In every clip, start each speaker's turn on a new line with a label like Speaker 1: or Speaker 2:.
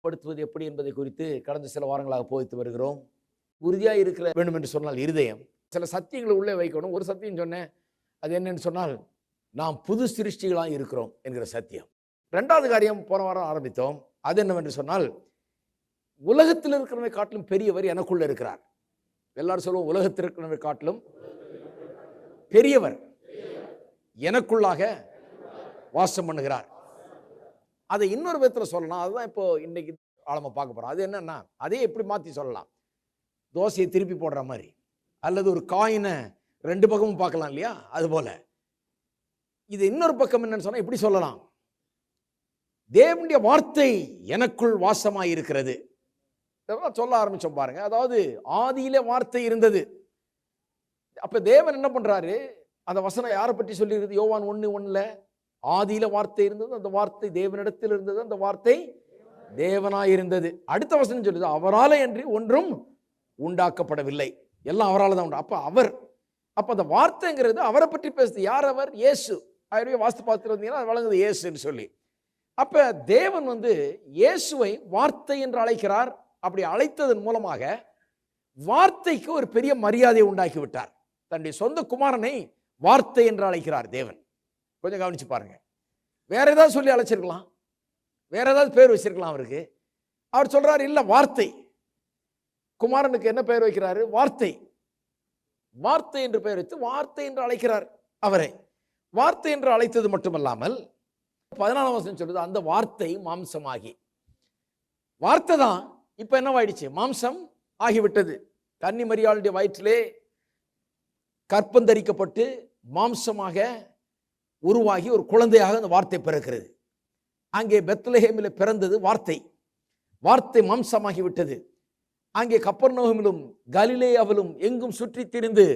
Speaker 1: படுத்துவது எப்படி என்பதை குறித்து கடந்த சில வாரங்களாக போதித்து வருகிறோம். உறுதியாக இருக்கிற வேண்டும் என்று சொன்னால் இருதயம். சில சத்தியங்களை உள்ளே வைக்கணும். ஒரு சத்தியம் சொன்னேன். அது என்னன்னு சொன்னால் நாம் புது சிருஷ்டிகளாக இருக்கிறோம் என்கிற சத்தியம். ரெண்டாவது காரியம் போன வாரம் ஆரம்பித்தோம். அது என்னவென்று சொன்னால் உலகத்தில் இருக்கிறவரை காட்டிலும் பெரியவர் எனக்குள்ள இருக்கிறார். எல்லாரும் சொல்லுவோம் உலகத்தில் இருக்கிறவனை காட்டிலும் பெரியவர் எனக்குள்ளாக வாசம் பண்ணுகிறார். அதை இன்னொரு விதத்தில் சொல்லலாம். அதுதான் இப்போ இன்னைக்கு ஆழமாக பார்க்க போகிறோம் அது என்னன்னா அதே எப்படி மாற்றி சொல்லலாம்? தோசையை திருப்பி போடுற மாதிரி. அல்லது ஒரு காயினை ரெண்டு பக்கமும் பார்க்கலாம் இல்லையா? அதுபோல். இது இன்னொரு பக்கம் என்னன்னு சொன்னால் எப்படி சொல்லலாம். தேவனுடைய வார்த்தை எனக்குள் வாசமாக இருக்கிறது இதெல்லாம் சொல்ல ஆரம்பிச்சோம் பாருங்க. அதாவது ஆதியிலே வார்த்தை இருந்தது. அப்போ தேவன் என்ன பண்ணுறாரு அந்த வசனம் யாரை பற்றி சொல்லியிருக்குது? யோவான் ஒன்று ஒன்றில் ஆதியில வார்த்தை இருந்தது அந்த வார்த்தை தேவனிடத்தில் இருந்தது அந்த வார்த்தை தேவனாய் இருந்தது அடுத்த வசனம் சொல்லுது அவரால் என்று ஒன்றும் உண்டாக்கப்படவில்லை. எல்லாம் அவரால் தான் உண்டு. அப்போ அவர் அப்போ அந்த வார்த்தைங்கிறது அவரை பற்றி பேசுது. யார் அவர்? இயேசு. ஆயிரம் வாஸ்து பார்த்துட்டு வந்தீங்கன்னா அது வழங்குது இயேசுன்னு சொல்லி. அப்போ தேவன் வந்து இயேசுவை வார்த்தை என்று அழைக்கிறார். அப்படி அழைத்ததன் மூலமாக வார்த்தைக்கு ஒரு பெரிய மரியாதையை உண்டாக்கி விட்டார் தன்னுடைய சொந்த குமாரனை வார்த்தை என்று அழைக்கிறார் தேவன். கொஞ்சம் கவனித்து பாருங்கள் வேறு ஏதாவது சொல்லி அழைச்சிருக்கலாம். வேறு ஏதாவது பேர் வச்சிருக்கலாம் அவருக்கு. அவர் சொல்கிறார் இல்லை வார்த்தை. குமாரனுக்கு என்ன பெயர் வைக்கிறாரு? வார்த்தை. வார்த்தை என்று பெயர் வைத்து வார்த்தை என்று அழைக்கிறார் அவரை. வார்த்தை என்று அழைத்தது மட்டுமல்லாமல் பதினாலாம் வருஷம் சொல்லுது அந்த வார்த்தை மாம்சமாகி. வார்த்தை தான் இப்போ என்னவாயிடுச்சு? மாம்சம் ஆகிவிட்டது. கன்னி மரியாளுடைய வயிற்றிலே கற்பந்தரிக்கப்பட்டு மாம்சமாக உருவாகி ஒரு குழந்தையாக அந்த வார்த்தை பிறக்கிறது. அங்கே பெத்லஹேமில் பிறந்தது வார்த்தை. வார்த்தை மாம்சமாகி விட்டது அங்கே கப்பர்நோகமிலும் கலிலேயாவிலும் எங்கும் சுற்றி திரிந்து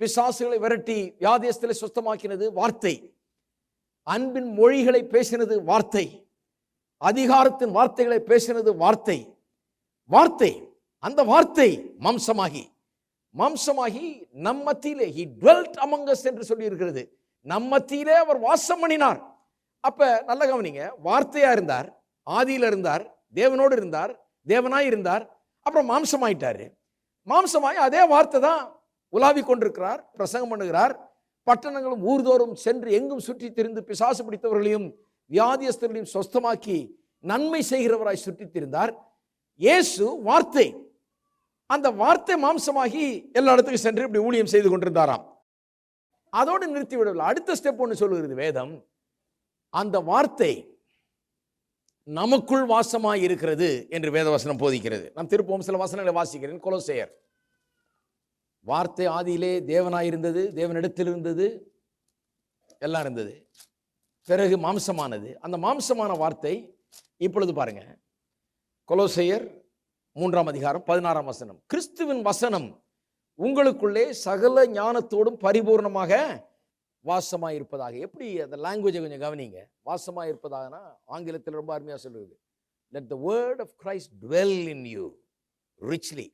Speaker 1: பிசாசுகளை விரட்டி வியாதியஸ்தலை சுத்தமாக்கினது வார்த்தை. அன்பின் மொழிகளை பேசினது வார்த்தை. அதிகாரத்தின் வார்த்தைகளை பேசினது வார்த்தை. வார்த்தை அந்த வார்த்தை மாம்சமாகி. மாம்சமாகி நம்ம மத்தியிலே he dwelt என்று சொல்லி இருக்கிறது நம் மத்தியிலே அவர் வாசம் பண்ணினார். அப்ப நல்ல கவனிங்க வார்த்தையா இருந்தார் ஆதியில இருந்தார் தேவனோடு இருந்தார் தேவனாய் இருந்தார் அப்புறம் மாம்சமாயிட்டாரு. மாம்சமாய் அதே வார்த்தை தான் உலாவிக் கொண்டிருக்கிறார் பிரசங்கம் பண்ணுகிறார். பட்டணங்களும் ஊர்தோறும் சென்று எங்கும் சுற்றி திரிந்து பிசாசு பிடித்தவர்களையும் வியாதியஸ்தர்களையும் சொஸ்தமாக்கி நன்மை செய்கிறவராய் சுற்றி திரிந்தார். இயேசு வார்த்தை அந்த வார்த்தை மாம்சமாகி எல்லா இடத்துக்கும் சென்று இப்படி ஊழியம் செய்து கொண்டிருந்தாராம். அதோடு நிறுத்தி விடவில்லை. அடுத்த ஸ்டெப் ஒன்று சொல்லுகிறது வேதம். அந்த வார்த்தை நமக்குள் வாசமாக இருக்கிறது என்று வேதவசனம் போதிக்கிறது. நாம் திருப்பவும் சில வசனங்களை வாசிக்கிறேன். கொலோசேயர். வார்த்தை ஆதியிலே தேவனாய் இருந்தது தேவனிடத்தில் இருந்தது எல்லாம் இருந்தது. பிறகு மாம்சமானது. அந்த மாம்சமான வார்த்தை இப்பொழுது பாருங்க. கொலோசையர் மூன்றாம் அதிகாரம் பதினாறாம் வசனம். கிறிஸ்துவின் வசனம் உங்களுக்குள்ளே சகல ஞானத்தோடும் பரிபூர்ணமாக வாசமாக இருப்பதாக எப்படி அந்த லாங்குவேஜை கொஞ்சம் கவனிங்க. வாசமாக இருப்பதாகனா ஆங்கிலத்தில் ரொம்ப அருமையாக சொல்லுது let the word of Christ dwell in you richly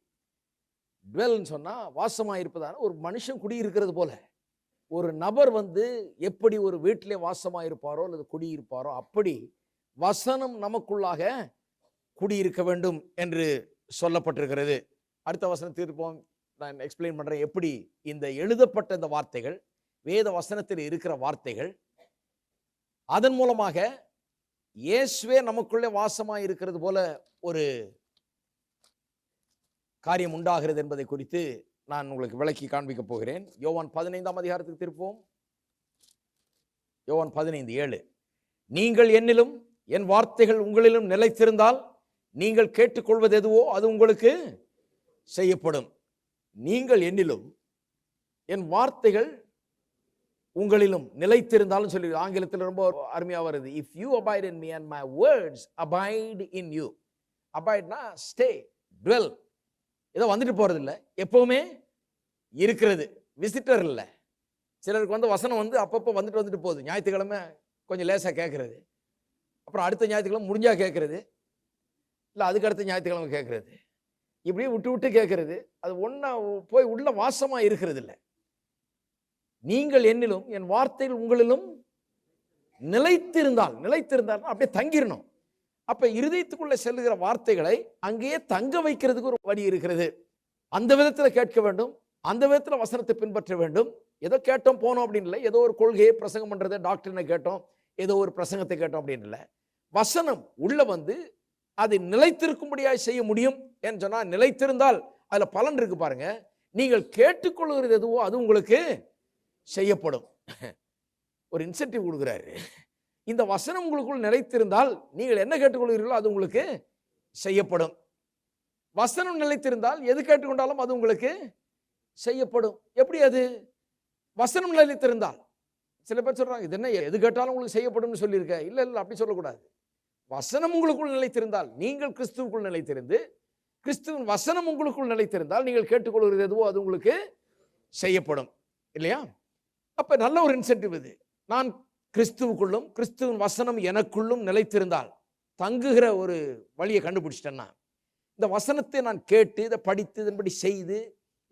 Speaker 1: டுவெல்னு சொன்னால் வாசமாக இருப்பதான ஒரு மனுஷன் குடியிருக்கிறது போல. ஒரு நபர் வந்து எப்படி ஒரு வீட்டிலே வாசமாக இருப்பாரோ அல்லது குடியிருப்பாரோ அப்படி வசனம் நமக்குள்ளாக குடியிருக்க வேண்டும் என்று சொல்லப்பட்டிருக்கிறது. அடுத்த வசனம் தீர்ப்போம் நான் எக்ஸ்பிளைன் பண்ணுறேன் எப்படி இந்த எழுதப்பட்ட இந்த வார்த்தைகள் வேத வசனத்தில் இருக்கிற வார்த்தைகள் அதன் மூலமாக இயேசுவே நமக்குள்ளே வாசமாக இருக்கிறது போல ஒரு காரியம் உண்டாகிறது என்பதை குறித்து நான் உங்களுக்கு விளக்கி காண்பிக்க போகிறேன். யோவான் பதினைந்தாம் அதிகாரத்துக்கு திருப்போம். யோவான் பதினைந்து ஏழு. நீங்கள் என்னிலும் என் வார்த்தைகள் உங்களிலும் நிலைத்திருந்தால் நீங்கள் கேட்டுக்கொள்வது எதுவோ அது உங்களுக்கு செய்யப்படும். நீங்கள் என்னிலும் என் வார்த்தைகள் உங்களிலும் நிலைத்திருந்தாலும் சொல்லி ஆங்கிலத்தில் ரொம்ப அருமையாக வருது. If you abide in me and my words abide in you அபாய்ட்னா stay dwell ஏதோ வந்துட்டு போகிறது இல்லை எப்பவுமே இருக்கிறது. விசிட்டர் இல்லை. சிலருக்கு வந்து வசனம் வந்து அப்பப்போ வந்துட்டு வந்துட்டு போகுது. ஞாயிற்றுக்கிழமை கொஞ்சம் லேசாக கேட்குறது. அப்புறம் அடுத்த ஞாயிற்றுக்கிழமை முடிஞ்சால் கேட்குறது. இல்லை அதுக்கு அடுத்த ஞாயிற்றுக்கிழமை கேட்குறது. இப்படியே விட்டு விட்டு கேட்கறது அது ஒன்றா போய் உள்ள வாசமாக இருக்கிறது இல்லை நீங்கள் என்னிலும் என் வார்த்தைகள் உங்களிலும் நிலைத்திருந்தால் நிலைத்திருந்தால் அப்படியே தங்கிடணும் அப்போ இருதயத்துக்குள்ளே செல்லுகிற வார்த்தைகளை அங்கேயே தங்க வைக்கிறதுக்கு ஒரு வழி இருக்கிறது. அந்த விதத்தில் கேட்க வேண்டும். அந்த விதத்தில் வசனத்தை பின்பற்ற வேண்டும். ஏதோ கேட்டோம் போனோம் அப்படின்னு இல்லை. ஏதோ ஒரு கொள்கையை பிரசங்கம் பண்ணுறது டாக்டர்னை கேட்டோம். ஏதோ ஒரு பிரசங்கத்தை கேட்டோம் அப்படின்னு இல்லை. வசனம் உள்ளே வந்து அது நிலைத்திருக்கும்படியாக செய்ய முடியும் என்று சொன்னால் நிலைத்திருந்தால் அதில் பலன் இருக்கு பாருங்க. நீங்கள் கேட்டுக்கொள்கிறது எதுவோ அது உங்களுக்கு செய்யப்படும். ஒரு இன்சென்டிவ் கொடுக்குறாரு. இந்த வசனம் உங்களுக்குள் நிலைத்திருந்தால் நீங்கள் என்ன கேட்டுக்கொள்கிறீர்களோ அது உங்களுக்கு செய்யப்படும். வசனம் நிலைத்திருந்தால் எது கேட்டுக்கொண்டாலும் அது உங்களுக்கு செய்யப்படும். எப்படி அது? வசனம் நிலைத்திருந்தால். சில பேர் சொல்றாங்க இது என்ன எது கேட்டாலும் உங்களுக்கு செய்யப்படும்னு சொல்லியிருக்க. இல்லை இல்லை அப்படி சொல்லக்கூடாது. வசனம் உங்களுக்குள் நிலைத்திருந்தால் நீங்கள் கிறிஸ்துவுக்குள் நிலைத்திருந்து கிறிஸ்துவின் வசனம் உங்களுக்குள் நிலைத்திருந்தால் நீங்கள் கேட்டுக்கொள்கிறது எதுவோ அது உங்களுக்கு செய்யப்படும். இல்லையா? அப்போ நல்ல ஒரு இன்சென்டிவ் இது. நான் கிறிஸ்துவுக்குள்ளும் கிறிஸ்துவின் வசனம் எனக்குள்ளும் நிலைத்திருந்தால் தங்குகிற ஒரு வழியை கண்டுபிடிச்சிட்டேன்னா இந்த வசனத்தை நான் கேட்டு இதை படித்து இதன்படி செய்து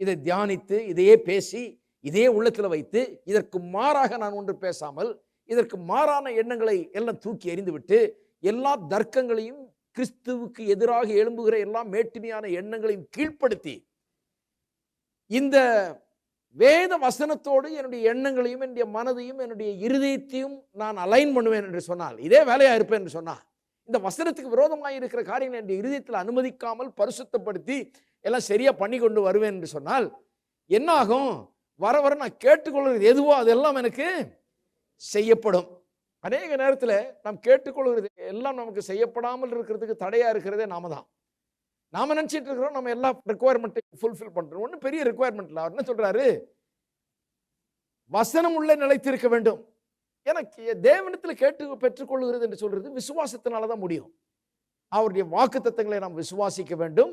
Speaker 1: இதை தியானித்து இதையே பேசி இதையே உள்ளத்தில் வைத்து இதற்கு மாறாக நான் ஒன்று பேசாமல் இதற்கு மாறான எண்ணங்களை எல்லாம் தூக்கி எறிந்துவிட்டு எல்லா தர்க்கங்களையும் கிறிஸ்துவுக்கு எதிராக எழும்புகிற எல்லா மேட்டுமையான எண்ணங்களையும் கீழ்ப்படுத்தி இந்த வேத வசனத்தோடு என்னுடைய எண்ணங்களையும் என்னுடைய மனதையும் என்னுடைய இருதயத்தையும் நான் அலைன் பண்ணுவேன் என்று சொன்னால் இதே வேலையா இருப்பேன் என்று சொன்னால் இந்த வசனத்துக்கு விரோதமாக இருக்கிற காரியங்களை என்னுடைய இருதயத்தில் அனுமதிக்காமல் பரிசுத்தப்படுத்தி எல்லாம் சரியா பண்ணி கொண்டு வருவேன் என்று சொன்னால் என்னாகும்? வர வர நான் கேட்டுக்கொள்வது எதுவோ அதெல்லாம் எனக்கு செய்யப்படும். அநேக நேரத்தில் நாம் கேட்டுக்கொள்கிறது எல்லாம் நமக்கு செய்யப்படாமல் இருக்கிறதுக்கு தடையா இருக்கிறதே நாம தான். நாம நினைச்சிட்டு இருக்கிறோம் நம்ம எல்லா ரெக்குவயர்மெண்ட்டையும் ஃபுல்ஃபில் பண்றோம். ஒன்றும் பெரிய ரெக்குவயர்மெண்ட் இல்லை. அவர் என்ன சொல்றாரு? வசனம் உள்ள நிலைத்திருக்க வேண்டும். எனக்கு தேவனத்தில் கேட்டு பெற்றுக்கொள்கிறது என்று சொல்றது விசுவாசத்தினால தான் முடியும். அவருடைய வாக்கு தத்தங்களை நாம் விசுவாசிக்க வேண்டும்.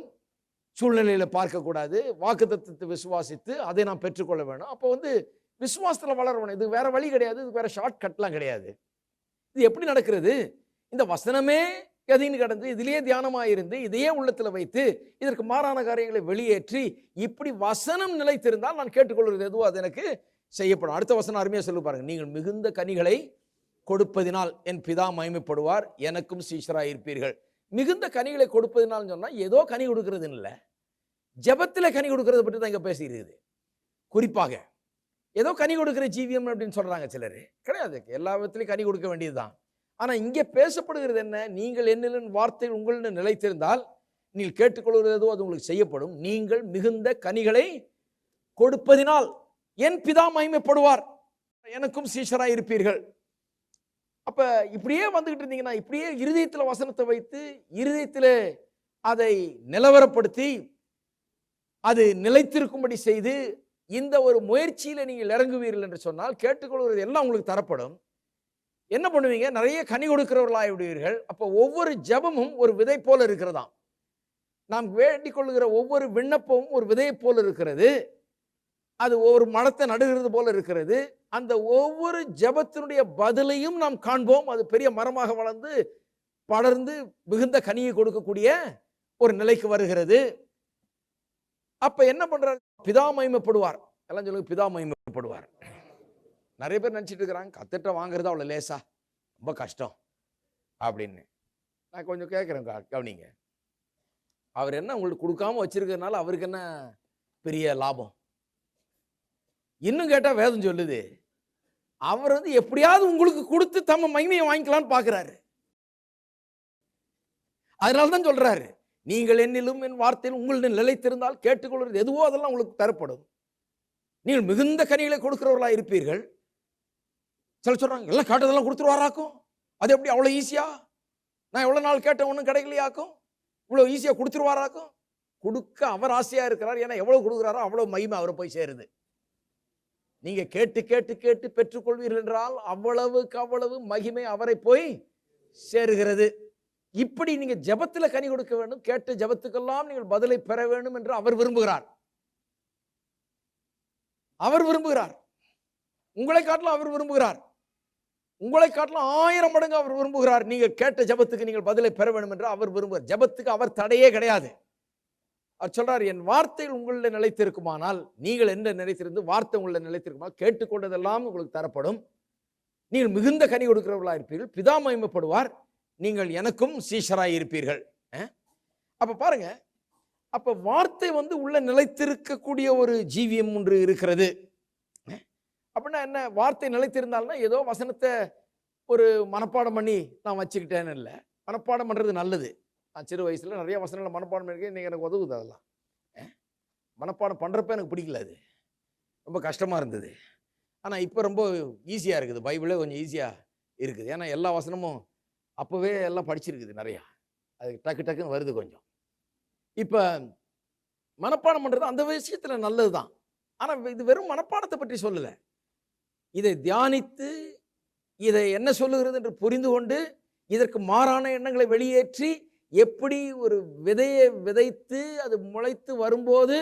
Speaker 1: சூழ்நிலையில பார்க்கக்கூடாது. வாக்கு தத்துவத்தை விசுவாசித்து அதை நாம் பெற்றுக்கொள்ள வேணும். அப்போ வந்து விசுவாசத்தில் வளரணும். இது வேற வழி கிடையாது. இது வேற ஷார்ட் கட்லாம் கிடையாது. இது எப்படி நடக்கிறது? இந்த வசனமே கதையின் கடந்து இதிலேயே தியானமாக இருந்து இதையே உள்ளத்தில் வைத்து இதற்கு மாறான காரியங்களை வெளியேற்றி இப்படி வசனம் நிலைத்திருந்தால் நான் கேட்டுக்கொள்வது எதுவோ அது எனக்கு செய்யப்படும். அடுத்த வசனம் அருமையாக சொல்லி பாருங்கள் நீங்கள் மிகுந்த கனிகளை கொடுப்பதினால் என் பிதா மயமைப்படுவார் எனக்கும் சீஷராக இருப்பீர்கள். மிகுந்த கனிகளை கொடுப்பதினால் சொன்னால் ஏதோ கனி கொடுக்கறது இல்லை. ஜபத்தில் கனி கொடுக்கறத பற்றி தான் இங்கே பேசியிருக்குது குறிப்பாக ஏதோ கனி கொடுக்குற ஜீவியம் அப்படின்னு சொல்கிறாங்க சிலர். கிடையாது. எல்லா விதத்துலையும் கனி கொடுக்க வேண்டியதுதான். ஆனால் இங்கே பேசப்படுகிறது என்ன? நீங்கள் என்னிலும் வார்த்தை உங்களின் நிலைத்திருந்தால் நீங்கள் கேட்டுக்கொள்கிறது எதுவோ அது உங்களுக்கு செய்யப்படும். நீங்கள் மிகுந்த கனிகளை கொடுப்பதினால் என் பிதா மகிமைப்படுவார். எனக்கும் சீஷராக இருப்பீர்கள். அப்போ இப்படியே வந்துக்கிட்டு இருந்தீங்கன்னா இப்படியே இருதயத்தில் வசனத்தை வைத்து இருதயத்தில் அதை நிலவரப்படுத்தி அது நிலைத்திருக்கும்படி செய்து இந்த ஒரு முயற்சியில் நீங்கள் இறங்குவீர்கள் என்று சொன்னால் கேட்டுக்கொள்வது எல்லாம் உங்களுக்கு தரப்படும். என்ன பண்ணுவீங்க? நிறைய கனி கொடுக்கிறவர்களாக விடுவீர்கள். அப்போ ஒவ்வொரு ஜெபமும் ஒரு விதை போல இருக்கிறதாம். நாம் வேண்டிக் கொள்கிற ஒவ்வொரு விண்ணப்பமும் ஒரு விதையை போல இருக்கிறது. அது ஒரு மரத்தை நடுகிறது போல இருக்கிறது. அந்த ஒவ்வொரு ஜெபத்தினுடைய பதிலையும் நாம் காண்போம். அது பெரிய மரமாக வளர்ந்து படர்ந்து மிகுந்த கனியை கொடுக்கக்கூடிய ஒரு நிலைக்கு வருகிறது. அப்ப என்ன பண்றாரு? பிதா மகிமைப்படுவார். எல்லாம் சொல்லுங்க பிதா மகிமைப்படுவார். நிறைய பேர் நினச்சிட்டு இருக்கிறாங்க கத்திட்ட வாங்குறது அவ்வளோ லேசா. ரொம்ப கஷ்டம். அப்படின்னு. நான் கொஞ்சம் கேட்குறேன் கவனிங்க. அவர் என்ன உங்களுக்கு கொடுக்காம வச்சிருக்கிறதுனால அவருக்கு என்ன பெரிய லாபம்? இன்னும் கேட்டால் வேதம் சொல்லுது. அவர் வந்து எப்படியாவது உங்களுக்கு கொடுத்து தம்ம மகிமையை வாங்கிக்கலாம்னு பார்க்குறாரு அதனால தான் சொல்கிறாரு நீங்கள் என்னிலும் என் வார்த்தையில் உங்களிடம் நிலைத்திருந்தால் கேட்டுக்கொள்வது எதுவோ அதெல்லாம் உங்களுக்கு தரப்படும். நீங்கள் மிகுந்த கனிகளை கொடுக்குறவர்களாக இருப்பீர்கள். சில சொல்கிறாங்க எல்லாம் காட்டதெல்லாம் கொடுத்துருவாராக்கும்? அது எப்படி அவ்வளோ ஈஸியா நான் எவ்வளோ நாள் கேட்டேன் ஒன்றும் கிடைக்கலையாக்கும்? இவ்வளோ ஈஸியாக கொடுத்துருவாராக்கும்? கொடுக்க அவர் ஆசையாக இருக்கிறார் ஏன்னா எவ்வளோ கொடுக்குறாரோ அவ்வளோ மகிமை அவரை போய் சேருது. நீங்கள் கேட்டு கேட்டு கேட்டு பெற்றுக்கொள்வீர்கள் என்றால் அவ்வளவுக்கு அவ்வளவு மகிமை அவரை போய் சேருகிறது. இப்படி நீங்கள் ஜபத்தில் கனி கொடுக்க வேண்டும் கேட்ட ஜெபத்துக்கெல்லாம் நீங்கள் பதிலை பெற வேண்டும் என்று அவர் விரும்புகிறார். அவர் விரும்புகிறார். உங்களை காட்டிலும் அவர் விரும்புகிறார். உங்களை காட்டிலும் ஆயிரம் மடங்கு அவர் விரும்புகிறார். நீங்கள் கேட்ட ஜெபத்துக்கு நீங்கள் பதிலை பெற வேண்டும் என்று அவர் விரும்புகிறார். ஜெபத்துக்கு அவர் தடையே கிடையாது. அவர் சொல்றார் என் வார்த்தைகள் உங்களில் நிலைத்திருக்குமானால் நீங்கள் என்ன நிலைத்திருந்து வார்த்தை உங்களில் நிலைத்திருக்குமானால் கேட்டுக்கொண்டதெல்லாம் உங்களுக்கு தரப்படும். நீங்கள் மிகுந்த கனி கொடுக்கிறவர்களா இருப்பீர்கள் பிதா மயமப்படுவார் நீங்கள் எனக்கும் சீஷராய் இருப்பீர்கள் அஹ்? பாருங்க அப்போ வார்த்தை வந்து உள்ள நிலைத்திருக்கக்கூடிய ஒரு ஜீவியம் ஒன்று இருக்கிறது. அப்படின்னா என்ன வார்த்தை நிலைத்திருந்தால்னா ஏதோ வசனத்தை ஒரு மனப்பாடம் பண்ணி நான் வச்சுக்கிட்டேன்னு இல்லை. மனப்பாடம் பண்ணுறது நல்லது. நான் சிறு வயசில் நிறைய வசனங்களை மனப்பாடம் பண்ணியிருக்கேன் நீங்கள் எனக்கு உதவுது அதெல்லாம். மனப்பாடம் பண்ணுறப்ப எனக்கு பிடிக்கல அது. ரொம்ப கஷ்டமாக இருந்தது. ஆனால் இப்போ ரொம்ப ஈஸியாக இருக்குது. பைபிளே கொஞ்சம் ஈஸியாக இருக்குது. ஏன்னா எல்லா வசனமும் அப்போவே எல்லாம் படிச்சிருக்குது நிறையா. அது டக்கு டக்குன்னு வருது கொஞ்சம். இப்போ மனப்பாடம் பண்ணுறது அந்த விஷயத்தில் நல்லது தான் ஆனால் இது வெறும் மனப்பாடத்தை பற்றி சொல்லலை. இதை தியானித்து இதை என்ன சொல்லுகிறது என்று புரிந்து கொண்டு இதற்கு மாறான எண்ணங்களை வெளியேற்றி எப்படி ஒரு விதையை விதைத்து அது முளைத்து வரும்போது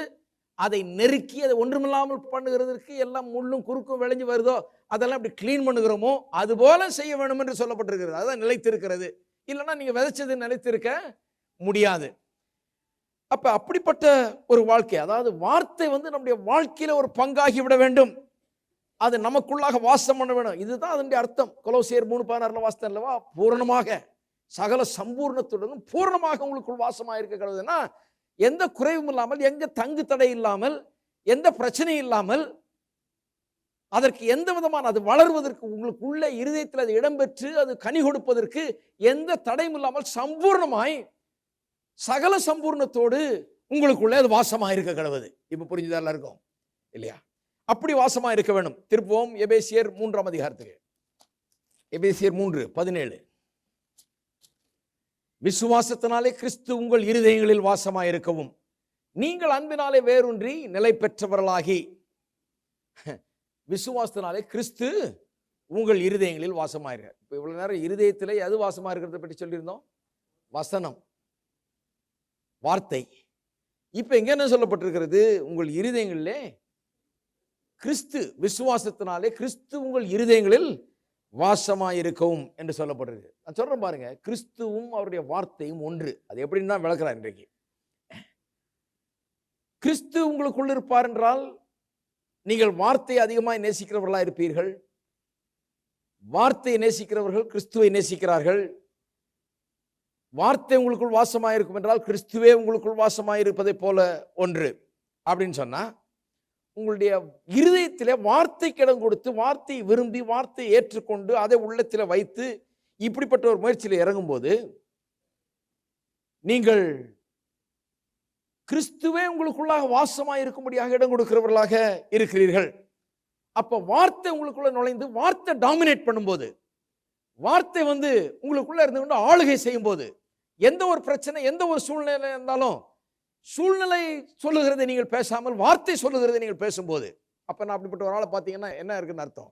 Speaker 1: அதை நெருக்கி அதை ஒன்றுமில்லாமல் பண்ணுகிறதற்கு எல்லாம் முள்ளும் குறுக்கும் விளைஞ்சு வருதோ? அதெல்லாம் இப்படி க்ளீன் பண்ணுகிறோமோ? அது போல செய்ய வேண்டும் என்று சொல்லப்பட்டிருக்கிறது. அதுதான் நிலைத்திருக்கிறது. இல்லைன்னா நீங்கள் விதைச்சது நிலைத்திருக்க முடியாது. அப்போ அப்படிப்பட்ட ஒரு வாழ்க்கை அதாவது வார்த்தை வந்து நம்முடைய வாழ்க்கையில் ஒரு பங்காகி விட வேண்டும். அது நமக்குள்ளாக வாசம் பண்ண வேணும். இதுதான் அதனுடைய அர்த்தம். கொலோசியர் மூணு பதினாறுல வாசம் அல்லவா? பூரணமாக சகல சம்பூர்ணத்துடனும் பூரணமாக உங்களுக்குள் வாசமாக இருக்க கடவுதுன்னா எந்த குறைவும் இல்லாமல் எங்க தங்கு தடை இல்லாமல் எந்த பிரச்சனையும் இல்லாமல் அதற்கு எந்த விதமான அது வளர்வதற்கு உங்களுக்கு உள்ள இருதயத்தில் அது இடம்பெற்று அது கனி கொடுப்பதற்கு எந்த தடையும் இல்லாமல் சம்பூர்ணமாய் சகல சம்பூர்ணத்தோடு உங்களுக்குள்ளே அது வாசமாக இருக்க கிடவுது. இப்போ புரிஞ்சுதா எல்லாருக்கும்? இல்லையா? அப்படி வாசமா இருக்க வேணும். திருப்பவும் எபேசியர் மூன்றாம் அதிகாரத்துக்கு. எபேசியர் மூன்று பதினேழு. விசுவாசத்தினாலே கிறிஸ்து உங்கள் இருதயங்களில் வாசமாயிருக்கவும். நீங்கள் அன்பினாலே வேரூன்றி நிலை பெற்றவர்களாகி விசுவாசத்தினாலே கிறிஸ்து உங்கள் இருதயங்களில் வாசமாயிருக்க இப்போ இவ்வளோ நேரம் இருதயத்திலே எது வாசமாக இருக்கிறத பற்றி சொல்லியிருந்தோம்? வசனம். வார்த்தை. இப்போ எங்க என்ன சொல்லப்பட்டிருக்கிறது? உங்கள் இருதயங்களிலே கிறிஸ்து விசுவாசத்தினாலே கிறிஸ்து உங்கள் இருதயங்களில் வாசமாக இருக்கவும் என்று சொல்லப்படுறது நான் சொல்கிறேன் பாருங்க கிறிஸ்துவும் அவருடைய வார்த்தையும் ஒன்று. அது எப்படின்னு தான் விளக்குறார் இன்றைக்கு. கிறிஸ்து உங்களுக்குள் இருப்பார் என்றால் நீங்கள் வார்த்தையை அதிகமாக நேசிக்கிறவர்களாக இருப்பீர்கள். வார்த்தையை நேசிக்கிறவர்கள் கிறிஸ்துவை நேசிக்கிறார்கள். வார்த்தை உங்களுக்குள் வாசமாக இருக்கும் என்றால் கிறிஸ்துவே உங்களுக்குள் வாசமாக இருப்பதை போல ஒன்று. அப்படின்னு சொன்னால் உங்களுடைய இருதயத்தில் வார்த்தைக்கு இடம் கொடுத்து வார்த்தையை விரும்பி வார்த்தையை ஏற்றுக்கொண்டு அதை உள்ளத்தில் வைத்து இப்படிப்பட்ட ஒரு முயற்சியில் இறங்கும்போது நீங்கள் கிறிஸ்துவே உங்களுக்குள்ளாக வாசமாக இருக்கும்படியாக இடம் கொடுக்கிறவர்களாக இருக்கிறீர்கள். அப்போ வார்த்தை உங்களுக்குள்ள நுழைந்து வார்த்தை டாமினேட் பண்ணும்போது வார்த்தை வந்து உங்களுக்குள்ள இருந்து கொண்டு ஆளுகை செய்யும் போது எந்த ஒரு பிரச்சனை எந்த ஒரு சூழ்நிலை இருந்தாலும் சூழ்நிலை சொல்லுகிறதை நீங்கள் பேசாமல் வார்த்தை சொல்லுகிறதை நீங்கள் பேசும்போது அப்ப நான் அப்படிப்பட்ட ஒரு ஆளை பார்த்தீங்கன்னா என்ன இருக்குன்னு அர்த்தம்?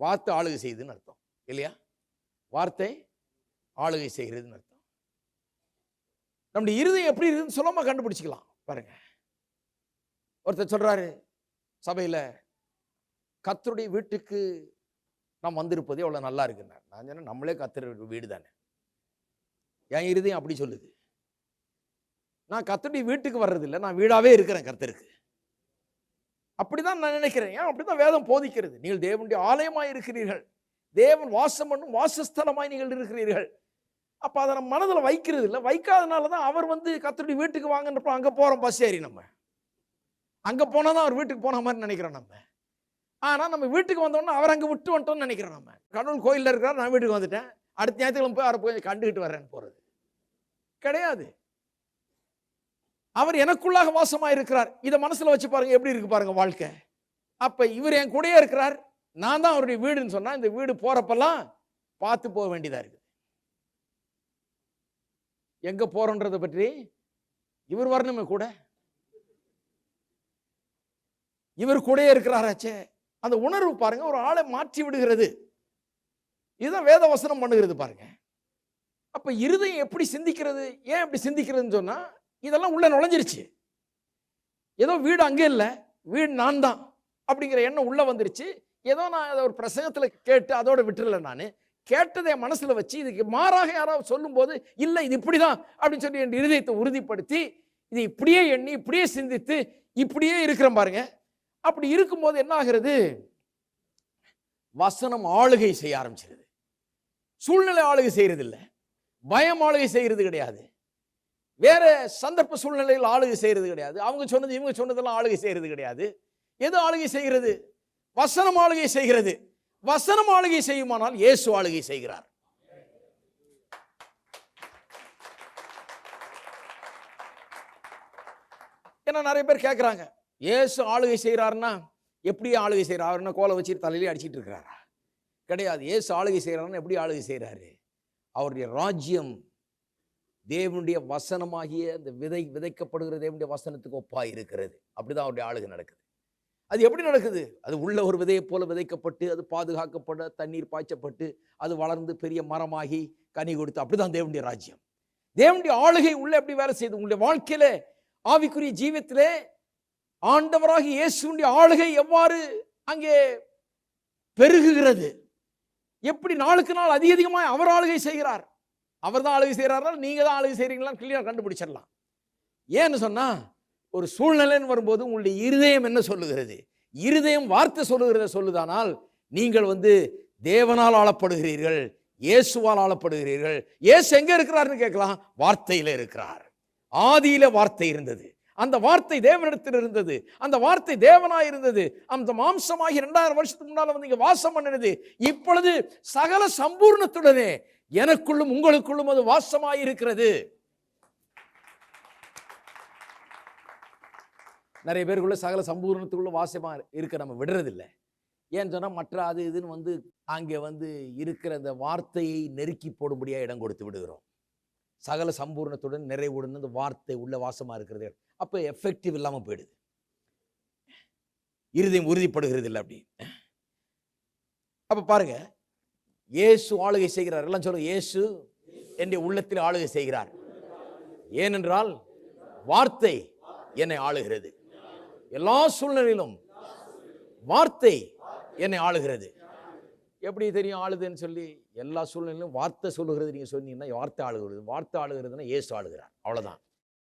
Speaker 1: வார்த்தை ஆளுகை செய்யுதுன்னு அர்த்தம். இல்லையா? வார்த்தை ஆளுகை செய்கிறதுன்னு அர்த்தம். நம்முடைய இருதயம் எப்படி இருக்குதுன்னு சொல்லாம கண்டுபிடிச்சிக்கலாம். பாருங்க. ஒருத்தர் சொல்றாரு சபையில கத்தருடைய வீட்டுக்கு நாம் வந்திருப்பது எவ்வளோ நல்லா இருக்குன்னார். நான் சொன்னேன் நம்மளே கத்தர் வீடு தானே? என் இருதயம் அப்படி சொல்லுது. நான் கத்தடி வீட்டுக்கு வர்றதில்லை நான் வீடாகவே இருக்கிறேன் கர்த்தருக்கு. அப்படிதான் நான் நினைக்கிறேன். ஏன்? அப்படிதான் வேதம் போதிக்கிறது. நீங்கள் தேவனுடைய ஆலயமாய் இருக்கிறீர்கள். தேவன் வாசம் பண்ணும் வாசஸ்தலமாய் நீங்கள் இருக்கிறீர்கள். அப்போ அதை நம்ம மனதில் வைக்கிறது இல்லை. வைக்காதனால தான் அவர் வந்து கத்தருடைய வீட்டுக்கு வாங்கன்றப்ப அங்கே போகிறோம் பஸ் ஏறி நம்ம. அங்கே போனால் தான் அவர் வீட்டுக்கு போன மாதிரி நினைக்கிறோம் நம்ம. ஆனால் நம்ம வீட்டுக்கு வந்தோம்னா அவர் அங்கே விட்டு வந்துட்டோம்னு நினைக்கிறோம் நம்ம. கடவுள் கோயிலில் இருக்கிறார் நான் வீட்டுக்கு வந்துட்டேன். அடுத்த ஞாயிற்றுக்கிழமை போய் அவரை போய் கண்டுகிட்டு வர்றேன்னு போகிறது கிடையாது. அவர் எனக்குள்ளாக வாசமாக இருக்கிறார் இதை மனசில் வச்சு பாருங்க எப்படி இருக்கு பாருங்க வாழ்க்கை. அப்போ இவர் என் கூடயே இருக்கிறார். நான் தான் அவருடைய வீடுன்னு சொன்னால் இந்த வீடு போகிறப்பெல்லாம் பார்த்து போக வேண்டியதாக இருக்குது. எங்கே போகிறோன்றதை பற்றி இவர் வரணுமே கூட. இவர் கூடயே இருக்கிறாராச்சே. அந்த உணர்வு பாருங்க ஒரு ஆளை மாற்றி விடுகிறது. இதுதான் வேத வசனம் பண்ணுகிறது பாருங்க. அப்ப இருதயம் எப்படி சிந்திக்கிறது? ஏன் எப்படி சிந்திக்கிறதுன்னு சொன்னா இதெல்லாம் உள்ள நுழைஞ்சிருச்சு. ஏதோ வீடு அங்கே இல்லை வீடு நான் தான் அப்படிங்கிற எண்ணம் உள்ள வந்துருச்சு. ஏதோ நான் அதை ஒரு பிரசங்கத்தில் கேட்டு அதோட விட்டுறல நான். கேட்டதை மனசில் வச்சு இதுக்கு மாறாக யாராவது சொல்லும்போது இல்லை இது இப்படி தான் அப்படின்னு சொல்லி என் இருதயத்தை உறுதிப்படுத்தி இது இப்படியே எண்ணி இப்படியே சிந்தித்து இப்படியே இருக்கிறேன் பாருங்க. அப்படி இருக்கும்போது என்ன ஆகிறது? வசனம் ஆளுகை செய்ய ஆரம்பிச்சிருது. சூழ்நிலை ஆளுகை செய்கிறது இல்லை பயம் ஆளுகை செய்கிறது கிடையாது. வேற சந்தர்ப்ப சூழ்நிலையில் ஆளுகை செய்கிறது கிடையாது. அவங்க சொன்னது இவங்க சொன்னதெல்லாம் ஆளுகை செய்கிறது கிடையாது. எது ஆளுகை செய்கிறது? வசனம் ஆளுகை செய்கிறது. வசனம் ஆளுகை செய்யுமானால் இயேசு ஆளுகை செய்கிறார். ஏன்னா நிறைய பேர் கேட்குறாங்க இயேசு ஆளுகை செய்கிறாருன்னா எப்படி ஆளுகை செய்கிறாருன்னா கோலை வச்சு தலையிலே அடிச்சிட்டு இருக்கிறாரா? கிடையாது. ஏசு ஆளுகை செய்கிறாருன்னா எப்படி ஆளுகை செய்கிறாரு? அவருடைய ராஜ்யம் தேவனுடைய வசனமாகிய அந்த விதை விதைக்கப்படுகிற தேவனுடைய வசனத்துக்கு ஒப்பாக இருக்கிறது. அப்படிதான் அவருடைய ஆளுகை நடக்குது. அது எப்படி நடக்குது? அது உள்ள ஒரு விதையை போல விதைக்கப்பட்டு அது பாதுகாக்கப்பட தண்ணீர் பாய்ச்சப்பட்டு அது வளர்ந்து பெரிய மரமாகி கனி கொடுத்து அப்படிதான் தேவனுடைய ராஜ்யம். தேவனுடைய ஆளுகை உள்ள எப்படி வேலை செய்யுது உங்களுடைய வாழ்க்கையில ஆவிக்குரிய ஜீவியத்திலே ஆண்டவராக இயேசுடைய ஆளுகை எவ்வாறு அங்கே பெருகுகிறது? எப்படி நாளுக்கு நாள் அதிக அதிகமாக அவர் ஆளுகை செய்கிறார்? அவர் தான் ஆளுகை செய்கிறாரா நீங்கள் தான் ஆளுகை செய்கிறீங்களா கிளியராக கண்டுபிடிச்சிடலாம். ஏன்னு சொன்னால் ஒரு சூழ்நிலைன்னு வரும்போது உங்களுடைய இருதயம் என்ன சொல்லுகிறது? இருதயம் வார்த்தை சொல்லுகிறத சொல்லுதானால் நீங்கள் வந்து தேவனால் ஆளப்படுகிறீர்கள் இயேசுவால் ஆளப்படுகிறீர்கள். இயேசு எங்கே இருக்கிறாருன்னு கேட்கலாம். வார்த்தையில் இருக்கிறார். ஆதியில வார்த்தை இருந்தது. அந்த வார்த்தை தேவனிடத்தில் இருந்தது. அந்த வார்த்தை தேவனாய் இருந்தது. அந்த மாம்சமாகி இரண்டாயிரம் வருஷத்துக்கு முன்னால் வந்து இங்கே வாசம் பண்ணினது. இப்பொழுது சகல சம்பூர்ணத்துடனே எனக்குள்ளும் உங்களுக்குள்ளும் அது வாசமாயிருக்கிறது. நிறைய பேருக்குள்ள சகல சம்பூர்ணத்துக்குள்ள வாசமா இருக்க நம்ம விடுறதில்லை. ஏன்னு சொன்னால் மற்ற அது இதுன்னு வந்து அங்கே வந்து இருக்கிற அந்த வார்த்தையை நெருக்கி போடும்படியாக இடம் கொடுத்து விடுகிறோம். சகல சம்பூர்ணத்துடன் நிறைவுடன் அந்த வார்த்தை உள்ள வாசமாக இருக்கிறது. அப்போ எஃபெக்டிவ் இல்லாமல் போயிடுது. இருதயம் உறுதிப்படுகிறது இல்லை அப்படி அப்போ பாருங்க இயேசு ஆளுகை செய்கிறார். எல்லாம் சொல்லுங்க இயேசு என்னுடைய உள்ளத்தில் ஆளுகை செய்கிறார். ஏனென்றால் வார்த்தை என்னை ஆளுகிறது. எல்லா சூழ்நிலையிலும் வார்த்தை என்னை ஆளுகிறது. எப்படி தெரியும் ஆளுதுன்னு சொல்லி? எல்லா சூழ்நிலையிலும் வார்த்தை சொல்லுகிறது. நீங்கள் சொன்னீங்கன்னா வார்த்தை ஆளுகிறது. வார்த்தை ஆளுகிறதுனா இயேசு ஆளுகிறார். அவ்வளோதான்